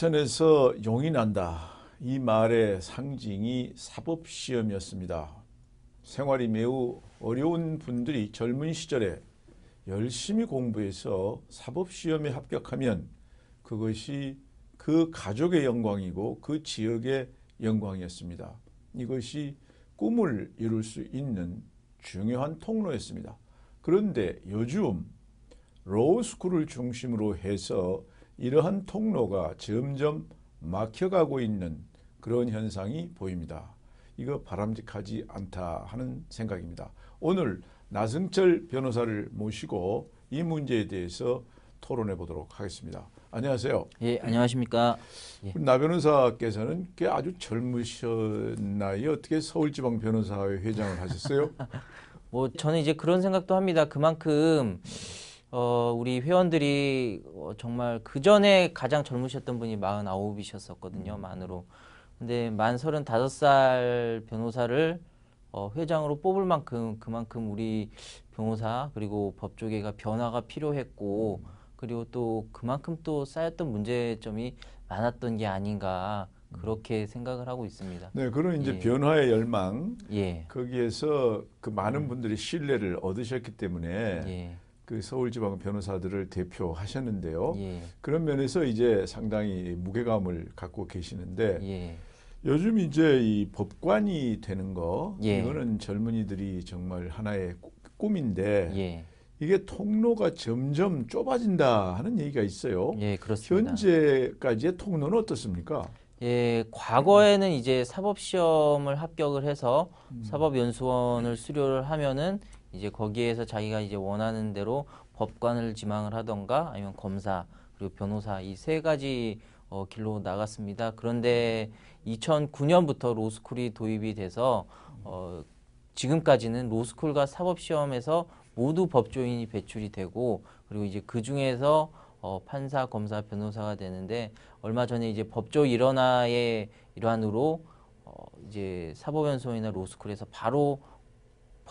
개천에서 용이 난다. 이 말의 상징이 사법시험이었습니다. 생활이 매우 어려운 분들이 젊은 시절에 열심히 공부해서 사법시험에 합격하면 그것이 그 가족의 영광이고 그 지역의 영광이었습니다. 이것이 꿈을 이룰 수 있는 중요한 통로였습니다. 그런데 요즘 로우스쿨을 중심으로 해서 이러한 통로가 점점 막혀가고 있는 그런 현상이 보입니다. 이거 바람직하지 않다 하는 생각입니다. 오늘 나승철 변호사를 모시고 이 문제에 대해서 토론해 보도록 하겠습니다. 안녕하세요. 예, 안녕하십니까. 예. 나 변호사께서는 꽤 아주 젊으셨나요? 어떻게 서울지방 변호사회 회장을 하셨어요? 뭐 저는 이제 그런 생각도 합니다. 그만큼 어, 우리 회원들이 어, 정말 그 전에 가장 젊으셨던 분이 49이셨었거든요, 만으로. 근데 만 35살 변호사를 어, 회장으로 뽑을 만큼 그만큼 우리 변호사 그리고 법조계가 변화가 필요했고 그리고 또 그만큼 또 쌓였던 문제점이 많았던 게 아닌가 그렇게 생각을 하고 있습니다. 네, 그런 이제 예. 변화의 열망 예. 거기에서 그 많은 분들이 신뢰를 얻으셨기 때문에 예. 그 서울지방 변호사들을 대표하셨는데요. 예. 그런 면에서 이제 상당히 무게감을 갖고 계시는데 예. 요즘 이제 이 법관이 되는 거 예. 이거는 젊은이들이 정말 하나의 꾸- 꿈인데 예. 이게 통로가 점점 좁아진다 하는 얘기가 있어요. 예, 그렇습니다. 현재까지의 통로는 어떻습니까? 예, 과거에는 이제 사법 시험을 합격을 해서 사법 연수원을 수료를 하면은 이제 거기에서 자기가 이제 원하는 대로 법관을 지망을 하던가 아니면 검사 그리고 변호사 이 세 가지 어, 길로 나갔습니다. 그런데 2009년부터 로스쿨이 도입이 돼서 어, 지금까지는 로스쿨과 사법시험에서 모두 법조인이 배출이 되고 그리고 이제 그 중에서 어, 판사, 검사, 변호사가 되는데 얼마 전에 이제 법조 일원화의 일환으로 어, 이제 사법연수원이나 로스쿨에서 바로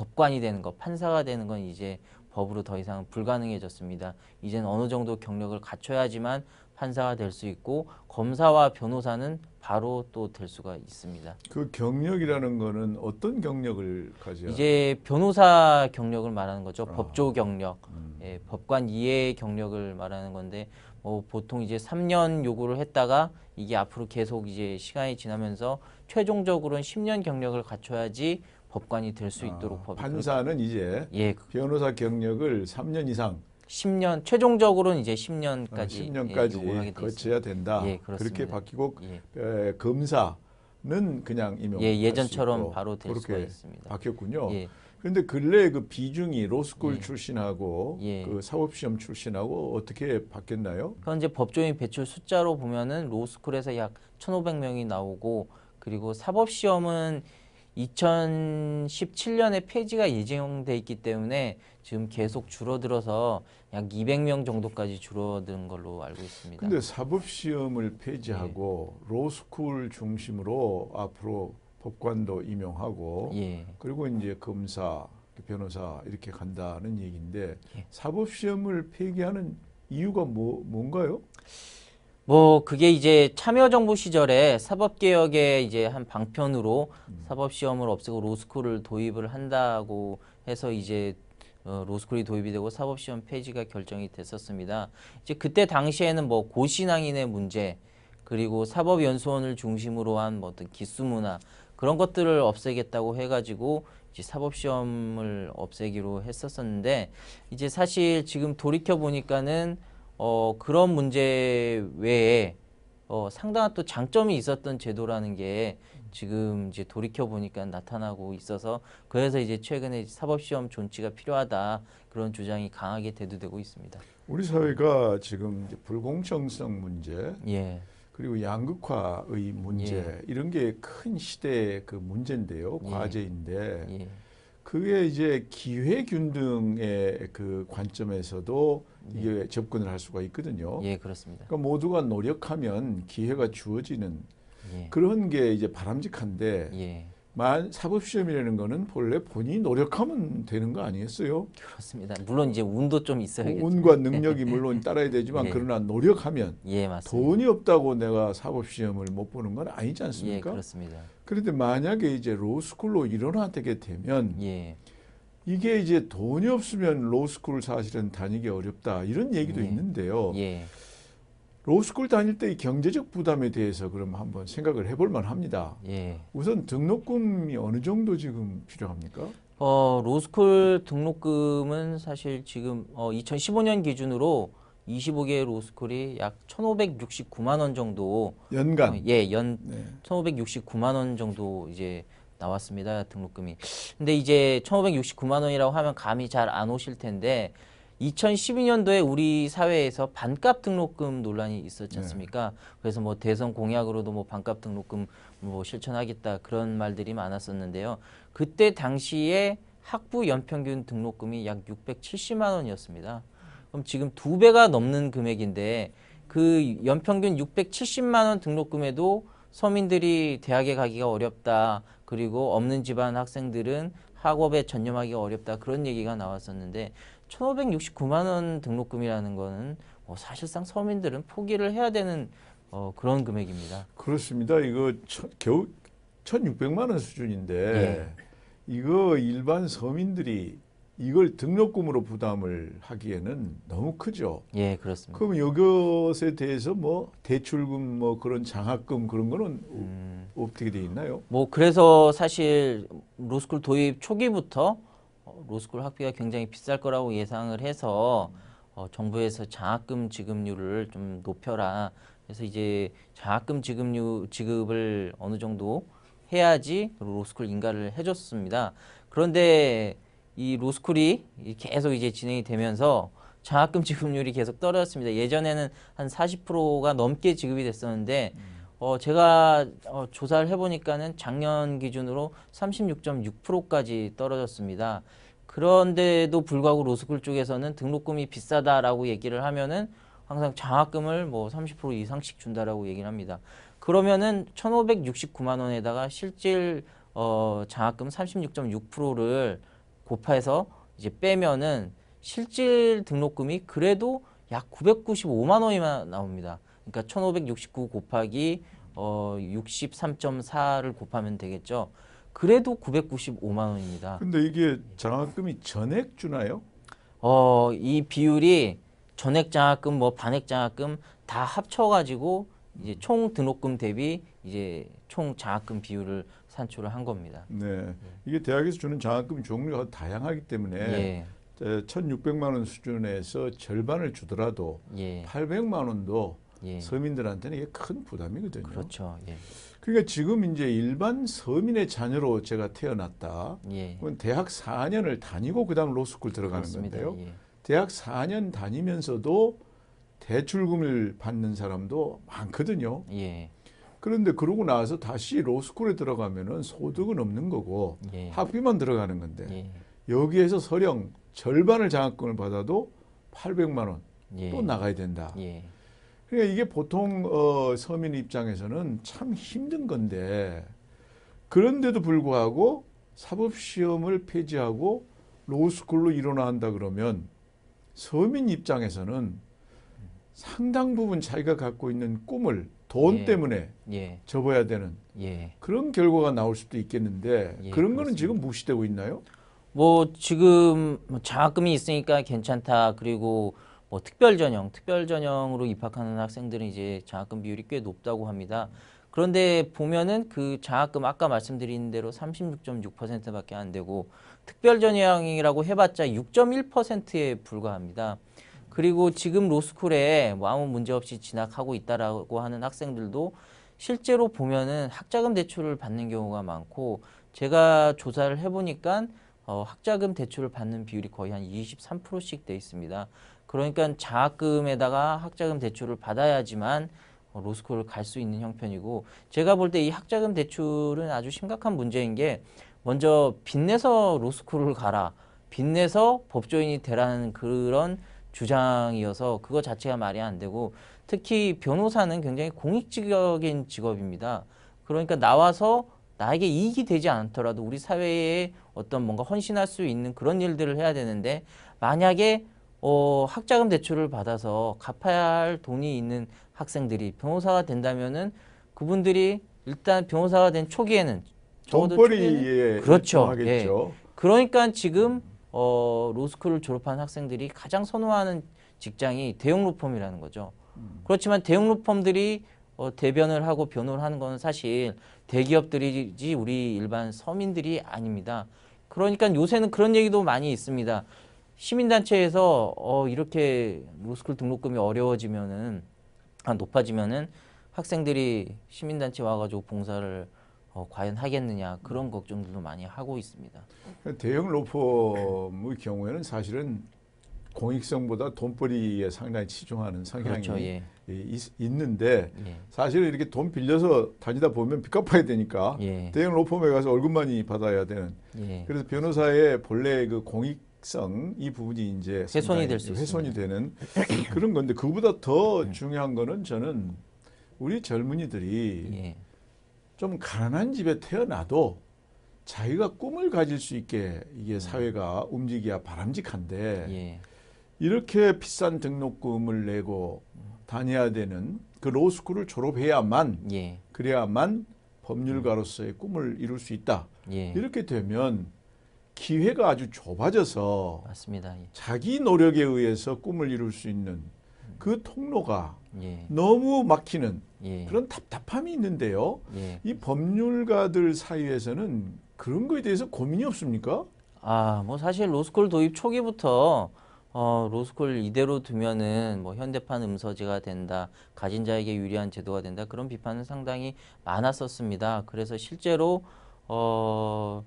법관이 되는 것, 판사가 되는 건 이제 법으로 더 이상 불가능해졌습니다. 이제는 어느 정도 경력을 갖춰야지만 판사가 될 수 있고 검사와 변호사는 바로 또 될 수가 있습니다. 그 경력이라는 거는 어떤 경력을 가져야? 이제 변호사 경력을 말하는 거죠. 아. 법조 경력, 음. 예, 법관 이해의 경력을 말하는 건데 뭐 보통 이제 3년 요구를 했다가 이게 앞으로 계속 이제 시간이 지나면서 최종적으로는 10년 경력을 갖춰야지 법관이 될 수 있도록 아, 법이 판사는 이제 그렇게- 예, 변호사 경력을 3년 이상 10년 최종적으로는 이제 어, 10년까지 예, 10년까지 요구하게 돼 있습니다. 거쳐야 된다. 예. 그렇게 바뀌고 예, 에, 검사는 그냥 임용. 예, 예전처럼 바로 될 수가 있습니다. 바뀌었군요. 예, 그런데 근래 그 비중이 로스쿨 예. 출신하고 예. 그 사법시험 출신하고 어떻게 바뀌었나요? 현재 법조인 배출 숫자로 보면은 로스쿨에서 약 1,500명이 나오고 그리고 사법 시험은 2017년에 폐지가 예정돼 있기 때문에 지금 계속 줄어들어서 약 200명 정도까지 줄어든 걸로 알고 있습니다. 근데 사법시험을 폐지하고 예. 로스쿨 중심으로 앞으로 법관도 임용하고 예. 그리고 이제 검사, 변호사 이렇게 간다는 얘기인데 예. 사법시험을 폐기하는 이유가 뭐 뭔가요? 뭐 그게 이제 참여정부 시절에 사법개혁의 이제 한 방편으로 사법시험을 없애고 로스쿨을 도입을 한다고 해서 이제 어, 로스쿨이 도입이 되고 사법시험 폐지가 결정이 됐었습니다. 이제 그때 당시에는 뭐 고신앙인의 문제 그리고 사법연수원을 중심으로 한 뭐 어떤 기수문화 그런 것들을 없애겠다고 해가지고 이제 사법시험을 없애기로 했었었는데 이제 사실 지금 돌이켜 보니까는 어, 그런 문제 외에 어, 상당한 또 장점이 있었던 제도라는 게 지금 이제 돌이켜 보니까 나타나고 있어서 그래서 이제 최근에 사법시험 존치가 필요하다 그런 주장이 강하게 대두되고 있습니다. 우리 사회가 지금 불공정성 문제 예, 그리고 양극화의 문제 예. 이런 게 큰 시대의 그 문제인데요, 예. 과제인데 예, 그게 이제 기회 균등의 그 관점에서도 이게 접근을 할 수가 있거든요. 예, 그렇습니다. 그러니까 모두가 노력하면 기회가 주어지는 예, 그런 게 이제 바람직한데 예, 만 사법 시험이라는 거는 본래 본인이 노력하면 되는 거 아니겠어요? 그렇습니다. 물론 이제 운도 좀 있어야겠죠. 운과 능력이 물론 따라야 되지만 예. 그러나 노력하면 예. 돈이 없다고 내가 사법 시험을 못 보는 건 아니지 예, 않습니까? 그렇습니다. 그런데 만약에 이제 로스쿨로 일어나게 되면 예. 이게 이제 돈이 없으면 로스쿨을 사실은 다니기 어렵다 이런 얘기도 예. 있는데요. 예. 로스쿨 다닐 때 이 경제적 부담에 대해서 그럼 한번 생각을 해볼 만합니다. 예. 우선 등록금이 어느 정도 지금 필요합니까? 어, 로스쿨 등록금은 사실 지금 어, 2015년 기준으로 25개 로스쿨이 약 1,569만 원 정도 연간. 어, 예, 연 네. 1,569만 원 정도 이제 나왔습니다. 등록금이. 근데 이제 1,569만 원이라고 하면 감이 잘 안 오실 텐데 2012년도에 우리 사회에서 반값 등록금 논란이 있었지 네. 않습니까? 그래서 뭐 대선 공약으로도 뭐 반값 등록금 뭐 실천하겠다 그런 말들이 많았었는데요. 그때 당시에 학부 연평균 등록금이 약 670만 원이었습니다. 그럼 지금 두 배가 넘는 금액인데 그 연평균 670만 원 등록금에도 서민들이 대학에 가기가 어렵다. 그리고 없는 집안 학생들은 학업에 전념하기가 어렵다. 그런 얘기가 나왔었는데 1,569만 원 등록금이라는 거는 뭐 사실상 서민들은 포기를 해야 되는 어, 그런 금액입니다. 그렇습니다. 이거 천, 겨우 1,600만 원 수준인데 예. 이거 일반 서민들이 이걸 등록금으로 부담을 하기에는 너무 크죠. 예, 그렇습니다. 그럼 이것에 대해서 뭐 대출금 뭐 그런 장학금 그런 거는 음. 어떻게 돼 있나요? 뭐 그래서 사실 로스쿨 도입 초기부터 어, 로스쿨 학비가 굉장히 비쌀 거라고 예상을 해서 어, 정부에서 장학금 지급률을 좀 높여라. 그래서 이제 장학금 지급률 지급을 어느 정도 해야지 로스쿨 인가를 해줬습니다. 그런데 이 로스쿨이 이 계속 이제 진행이 되면서 장학금 지급률이 계속 떨어졌습니다. 예전에는 한 40%가 넘게 지급이 됐었는데 어, 제가 어, 조사를 해보니까는 작년 기준으로 36.6%까지 떨어졌습니다. 그런데도 불구하고 로스쿨 쪽에서는 등록금이 비싸다라고 얘기를 하면은 항상 장학금을 뭐 30% 이상씩 준다라고 얘기를 합니다. 그러면은 1,569만 원에다가 실질 어, 장학금 36.6%를 곱해서 이제 빼면은 실질 등록금이 그래도 약 995만 원이만 나옵니다. 그러니까 1569 곱하기 어 63.4를 곱하면 되겠죠. 그래도 995만 원입니다. 근데 이게 장학금이 전액 주나요? 어, 이 비율이 전액 장학금 뭐 반액 장학금 다 합쳐 가지고 이제 총 등록금 대비 이제 총 장학금 비율을 산출을 한 겁니다. 네. 이게 대학에서 주는 장학금 종류가 다양하기 때문에 예. 1,600만 원 수준에서 절반을 주더라도 예. 800만 원도 예. 서민들한테는 이게 큰 부담이거든요. 그렇죠. 예. 그러니까 지금 이제 일반 서민의 자녀로 제가 태어났다. 예. 그건 대학 4년을 다니고 그다음 로스쿨 들어가는 그렇습니다. 건데요. 예. 대학 4년 다니면서도 대출금을 받는 사람도 많거든요. 예. 그런데 그러고 나서 다시 로스쿨에 들어가면은 소득은 없는 거고 예. 학비만 들어가는 건데 예. 여기에서 서령 절반을 장학금을 받아도 800만 원또 예. 나가야 된다. 예. 그러니까 이게 보통 어, 서민 입장에서는 참 힘든 건데 그런데도 불구하고 사법 시험을 폐지하고 로스쿨로 일어나 한다 그러면 서민 입장에서는 상당 부분 자기가 갖고 있는 꿈을 돈 예. 때문에 예. 접어야 되는 예. 그런 결과가 나올 수도 있겠는데 예, 그런 거는 그렇습니다. 지금 무시되고 있나요? 뭐 지금 뭐 장학금이 있으니까 괜찮다. 그리고 뭐 특별 전형, 특별 전형으로 입학하는 학생들은 이제 장학금 비율이 꽤 높다고 합니다. 그런데 보면은 그 장학금 아까 말씀드린 대로 36.6%밖에 안 되고 특별 전형이라고 해봤자 6.1%에 불과합니다. 그리고 지금 로스쿨에 뭐 아무 문제 없이 진학하고 있다라고 하는 학생들도 실제로 보면은 학자금 대출을 받는 경우가 많고 제가 조사를 해보니까 어, 학자금 대출을 받는 비율이 거의 한 23%씩 돼 있습니다. 그러니까 장학금에다가 학자금 대출을 받아야지만 어, 로스쿨을 갈 수 있는 형편이고 제가 볼 때 이 학자금 대출은 아주 심각한 문제인 게 먼저 빚내서 로스쿨을 가라 빚내서 법조인이 되라는 그런 주장이어서 그거 자체가 말이 안 되고 특히 변호사는 굉장히 공익적인 직업입니다. 그러니까 나와서 나에게 이익이 되지 않더라도 우리 사회에 어떤 뭔가 헌신할 수 있는 그런 일들을 해야 되는데 만약에 어, 학자금 대출을 받아서 갚아야 할 돈이 있는 학생들이 변호사가 된다면은 그분들이 일단 변호사가 된 초기에는 돈벌이에 그렇죠. 하겠죠. 그러니까 지금 어, 로스쿨을 졸업한 학생들이 가장 선호하는 직장이 대형 로펌이라는 거죠. 그렇지만 대형 로펌들이 어, 대변을 하고 변호를 하는 건 사실 대기업들이지 우리 일반 서민들이 아닙니다. 그러니까 요새는 그런 얘기도 많이 있습니다. 시민단체에서 어, 이렇게 로스쿨 등록금이 어려워지면은 아, 높아지면은 학생들이 시민단체 와가지고 봉사를 어, 과연 하겠느냐 그런 걱정들도 많이 하고 있습니다. 대형 로펌의 경우에는 사실은 공익성보다 돈벌이에 상당히 치중하는 성향이 그렇죠, 예, 있, 있는데 예, 사실은 이렇게 돈 빌려서 다니다 보면 빚 갚아야 되니까 예, 대형 로펌에 가서 월급 많이 받아야 되는 예. 그래서 변호사의 본래 그 공익성 이 부분이 이제 훼손이 상당히 될수 훼손이. 되는 그런 건데 그보다 더 중요한 거는 저는 우리 젊은이들이 예, 좀 가난한 집에 태어나도 자기가 꿈을 가질 수 있게 이게 사회가 움직여야 바람직한데 음. 예, 이렇게 비싼 등록금을 내고 다녀야 되는 그 로스쿨을 졸업해야만 예, 그래야만 법률가로서의 꿈을 이룰 수 있다. 예, 이렇게 되면 기회가 아주 좁아져서 맞습니다. 예, 자기 노력에 의해서 꿈을 이룰 수 있는 그 통로가 예, 너무 막히는 예, 그런 답답함이 있는데요. 예. 이 법률가들 사이에서는 그런 거에 대해서 고민이 없습니까? 아, 뭐 사실 로스쿨 도입 초기부터 어, 로스쿨 이대로 두면은 뭐 현대판 음서제가 된다, 가진 자에게 유리한 제도가 된다 그런 비판은 상당히 많았었습니다. 그래서 실제로 어,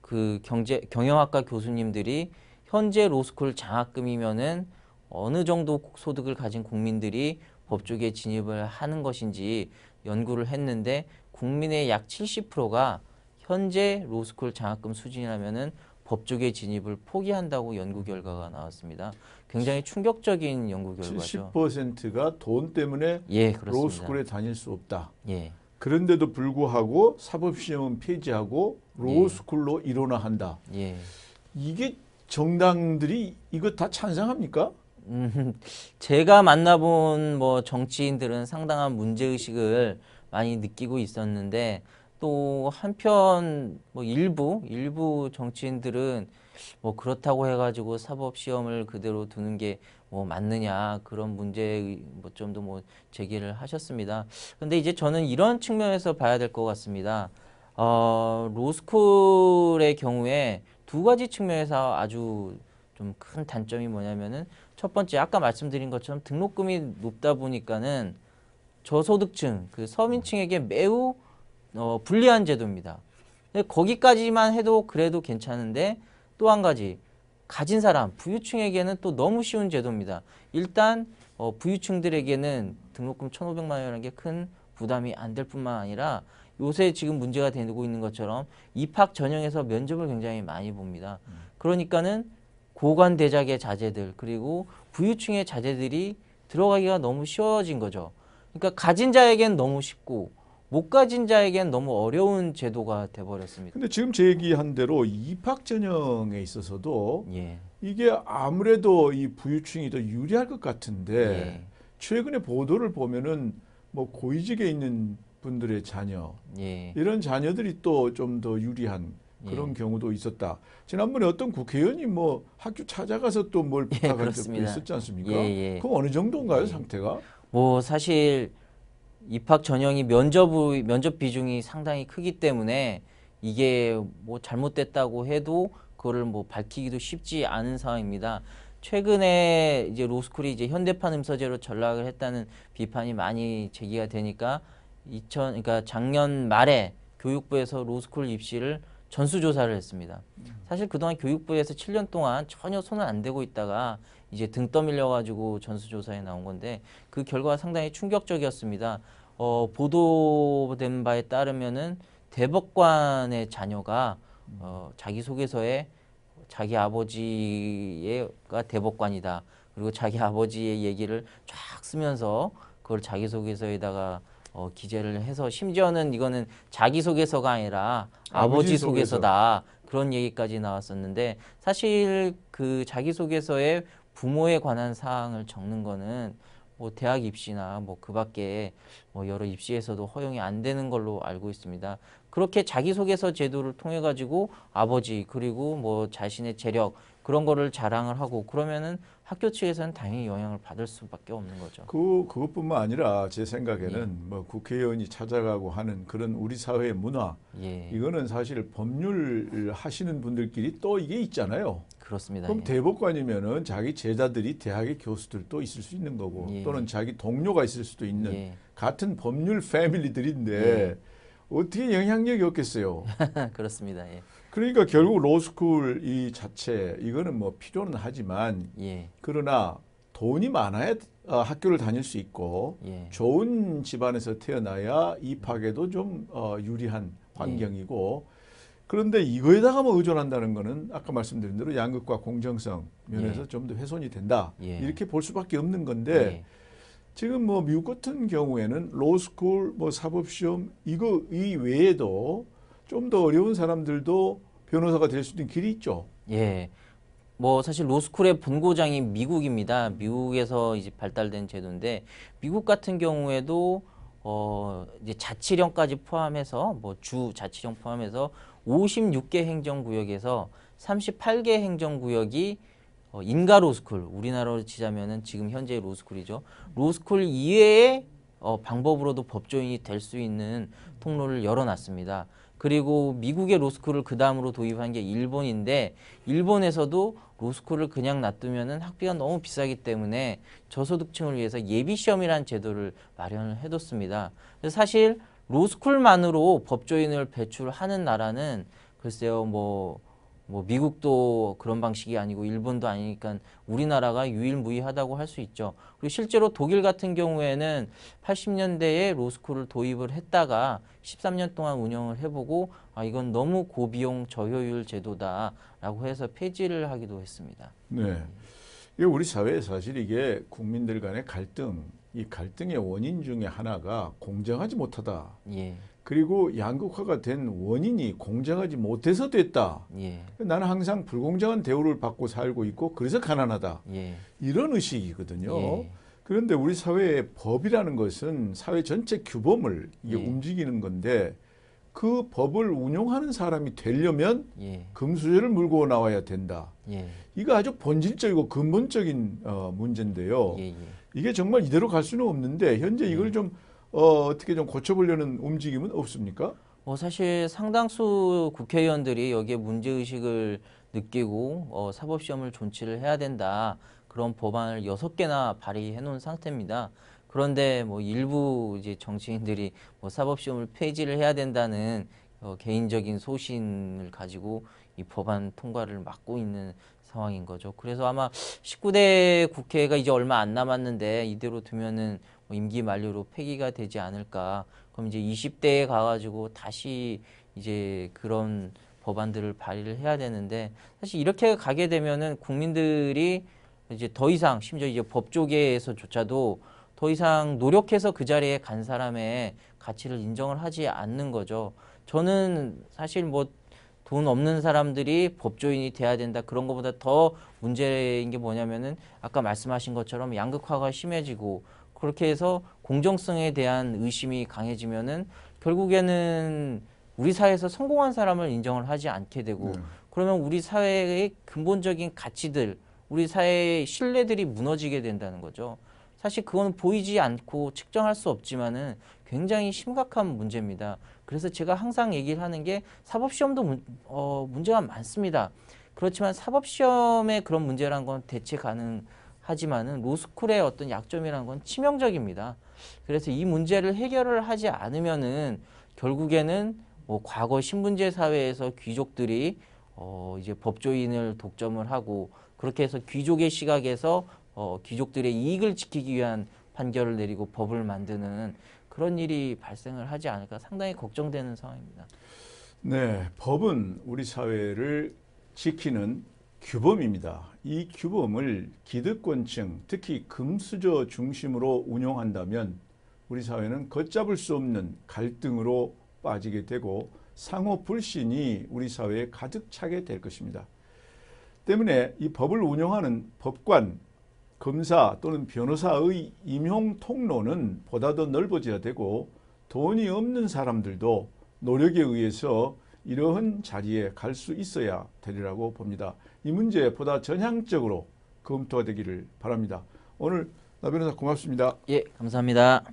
그 경제 경영학과 교수님들이 현재 로스쿨 장학금이면은 어느 정도 소득을 가진 국민들이 법조계에 진입을 하는 것인지 연구를 했는데 국민의 약 70%가 현재 로스쿨 장학금 수준이라면은 법조계 진입을 포기한다고 연구 결과가 나왔습니다. 굉장히 충격적인 연구 결과죠. 70%가 돈 때문에 예. 로스쿨에 다닐 수 없다. 예, 그런데도 불구하고 사법시험은 폐지하고 로스쿨로 일원화한다. 예. 이게 정당들이 이거 다 찬성합니까? 음, 제가 만나본 뭐 정치인들은 상당한 문제 의식을 많이 느끼고 있었는데 또 한편 뭐 일부 일부 정치인들은 뭐 그렇다고 해가지고 사법 시험을 그대로 두는 게 뭐 맞느냐 그런 문제 뭐 좀도 뭐 제기를 하셨습니다. 근데 이제 저는 이런 측면에서 봐야 될 것 같습니다. 어, 로스쿨의 경우에 두 가지 측면에서 아주 좀 큰 단점이 뭐냐면은 첫 번째 아까 말씀드린 것처럼 등록금이 높다 보니까는 저소득층 그 서민층에게 매우 어, 불리한 제도입니다. 거기까지만 해도 그래도 괜찮은데 또 한 가지 가진 사람 부유층에게는 또 너무 쉬운 제도입니다. 일단 어, 부유층들에게는 등록금 1,500만 원이라는 게 큰 부담이 안 될 뿐만 아니라 요새 지금 문제가 되고 있는 것처럼 입학 전형에서 면접을 굉장히 많이 봅니다. 그러니까는 고관 대작의 자제들 그리고 부유층의 자제들이 들어가기가 너무 쉬워진 거죠. 그러니까 가진 자에겐 너무 쉽고 못 가진 자에겐 너무 어려운 제도가 돼버렸습니다. 근데 지금 제기한 대로 입학 전형에 있어서도 예, 이게 아무래도 이 부유층이 더 유리할 것 같은데 예, 최근에 보도를 보면은 뭐 고위직에 있는 분들의 자녀 예, 이런 자녀들이 또 좀 더 유리한 그런 예. 경우도 있었다. 지난번에 어떤 국회의원이 뭐 학교 찾아가서 또 뭘 부탁한 적도 그렇습니다. 있었지 않습니까? 예, 예. 그럼 어느 정도인가요 예. 상태가? 뭐 사실 입학 전형이 면접 면접 비중이 상당히 크기 때문에 이게 뭐 잘못됐다고 해도 그거를 뭐 밝히기도 쉽지 않은 상황입니다. 최근에 이제 로스쿨이 이제 현대판 음서제로 전락을 했다는 비판이 많이 제기가 되니까 2000 그러니까 작년 말에 교육부에서 로스쿨 입시를 전수조사를 했습니다. 사실 그동안 교육부에서 7년 동안 전혀 손을 안 대고 있다가 이제 등 떠밀려 가지고 전수조사에 나온 건데 그 결과가 상당히 충격적이었습니다. 어, 보도된 바에 따르면은 대법관의 자녀가 어, 자기 소개서에 자기 아버지가 대법관이다. 그리고 자기 아버지의 얘기를 쫙 쓰면서 그걸 자기 소개서에다가 어, 기재를 해서 심지어는 이거는 자기소개서가 아니라 아버지 아버지 소개서다 그런 얘기까지 나왔었는데 사실 그 자기소개서에 부모에 관한 사항을 적는 거는 뭐 대학 입시나 뭐 그 밖에 뭐 여러 입시에서도 허용이 안 되는 걸로 알고 있습니다. 그렇게 자기소개서 제도를 통해 가지고 아버지 그리고 뭐 자신의 재력 그런 거를 자랑을 하고 그러면은 학교 측에서는 당연히 영향을 받을 수밖에 없는 거죠. 그 그것뿐만 아니라 제 생각에는 뭐 국회의원이 찾아가고 하는 그런 우리 사회의 문화 예, 이거는 사실 법률 하시는 분들끼리 또 이게 있잖아요. 그렇습니다. 그럼 예. 대법관이면은 자기 제자들이 대학의 교수들도 있을 수 있는 거고 예. 또는 자기 동료가 있을 수도 있는 예. 같은 법률 패밀리들인데 어떻게 영향력이 없겠어요. 그렇습니다. 예. 그러니까 결국 로스쿨 이 자체 이거는 뭐 필요는 하지만 예. 그러나 돈이 많아야 어, 학교를 다닐 수 있고 예. 좋은 집안에서 태어나야 입학에도 좀 어, 유리한 환경이고 그런데 이거에다가 뭐 의존한다는 거는 아까 말씀드린 대로 양극과 공정성 면에서 예. 좀더 훼손이 된다 예. 이렇게 볼 수밖에 없는 건데 예. 지금 뭐 미국 같은 경우에는 로스쿨 뭐 사법시험 이거 이 외에도 좀 더 어려운 사람들도 변호사가 될 수 있는 길이 있죠. 예. 뭐 사실 로스쿨의 본고장이 미국입니다. 미국에서 이제 발달된 제도인데 미국 같은 경우에도 어 이제 자치령까지 포함해서 뭐 주 자치령 포함해서 56개 행정구역에서 38개 행정구역이 어, 인가 로스쿨 우리나라로 치자면은 지금 현재 로스쿨이죠. 로스쿨 이외의 어, 방법으로도 법조인이 될 수 있는 통로를 열어놨습니다. 그리고 미국의 로스쿨을 그 다음으로 도입한 게 일본인데 일본에서도 로스쿨을 그냥 놔두면은 학비가 너무 비싸기 때문에 저소득층을 위해서 예비 시험이라는 제도를 마련을 해뒀습니다. 사실 로스쿨만으로 법조인을 배출하는 나라는 글쎄요 뭐. 뭐 미국도 그런 방식이 아니고 일본도 아니니까 우리나라가 유일무이하다고 할 수 있죠. 그리고 실제로 독일 같은 경우에는 80년대에 로스쿨을 도입을 했다가 13년 동안 운영을 해보고 아 이건 너무 고비용 저효율 제도다라고 해서 폐지를 하기도 했습니다. 네. 우리 사회에 사실 이게 국민들 간의 갈등, 이 갈등의 원인 중에 하나가 공정하지 못하다. 예, 그리고 양극화가 된 원인이 공정하지 못해서 됐다. 예, 나는 항상 불공정한 대우를 받고 살고 있고 그래서 가난하다. 예, 이런 의식이거든요. 예. 그런데 우리 사회의 법이라는 것은 사회 전체 규범을 이게 예. 움직이는 건데 그 법을 운용하는 사람이 되려면 예, 금수저를 물고 나와야 된다. 예, 이거 아주 본질적이고 근본적인 어, 문제인데요. 예, 예. 이게 정말 이대로 갈 수는 없는데 현재 이걸 좀 어, 어떻게 좀 고쳐보려는 움직임은 없습니까? 뭐 사실 상당수 국회의원들이 여기에 문제 의식을 느끼고 어, 사법 시험을 존치를 해야 된다 그런 법안을 여섯 개나 발의해 놓은 상태입니다. 그런데 뭐 일부 이제 정치인들이 뭐 사법 시험을 폐지를 해야 된다는 어, 개인적인 소신을 가지고 이 법안 통과를 막고 있는 상황인 거죠. 그래서 아마 19대 국회가 이제 얼마 안 남았는데 이대로 두면은 뭐 임기 만료로 폐기가 되지 않을까. 그럼 이제 20대에 가가지고 다시 이제 그런 법안들을 발의를 해야 되는데 사실 이렇게 가게 되면은 국민들이 이제 더 이상 심지어 이제 법조계에서조차도 더 이상 노력해서 그 자리에 간 사람의 가치를 인정을 하지 않는 거죠. 저는 사실 뭐 돈 없는 사람들이 법조인이 돼야 된다 그런 것보다 더 문제인 게 뭐냐면은 아까 말씀하신 것처럼 양극화가 심해지고 그렇게 해서 공정성에 대한 의심이 강해지면은 결국에는 우리 사회에서 성공한 사람을 인정을 하지 않게 되고 네. 그러면 우리 사회의 근본적인 가치들 우리 사회의 신뢰들이 무너지게 된다는 거죠. 사실 그건 보이지 않고 측정할 수 없지만은 굉장히 심각한 문제입니다. 그래서 제가 항상 얘기를 하는 게 사법시험도 문, 어, 문제가 많습니다. 그렇지만 사법시험의 그런 문제란 건 대체 가능하지만은 로스쿨의 어떤 약점이란 건 치명적입니다. 그래서 이 문제를 해결을 하지 않으면은 결국에는 뭐 과거 신분제 사회에서 귀족들이 어, 이제 법조인을 독점을 하고 그렇게 해서 귀족의 시각에서 어, 귀족들의 이익을 지키기 위한 판결을 내리고 법을 만드는 그런 일이 발생을 하지 않을까 상당히 걱정되는 상황입니다. 네, 법은 우리 사회를 지키는 규범입니다. 이 규범을 기득권층, 특히 금수저 중심으로 운용한다면 우리 사회는 걷잡을 수 없는 갈등으로 빠지게 되고 상호 불신이 우리 사회에 가득 차게 될 것입니다. 때문에 이 법을 운영하는 법관, 검사 또는 변호사의 임용 통로는 보다 더 넓어져야 되고 돈이 없는 사람들도 노력에 의해서 이러한 자리에 갈 수 있어야 되리라고 봅니다. 이 문제 보다 전향적으로 검토가 되기를 바랍니다. 오늘 나 변호사 고맙습니다. 예, 감사합니다.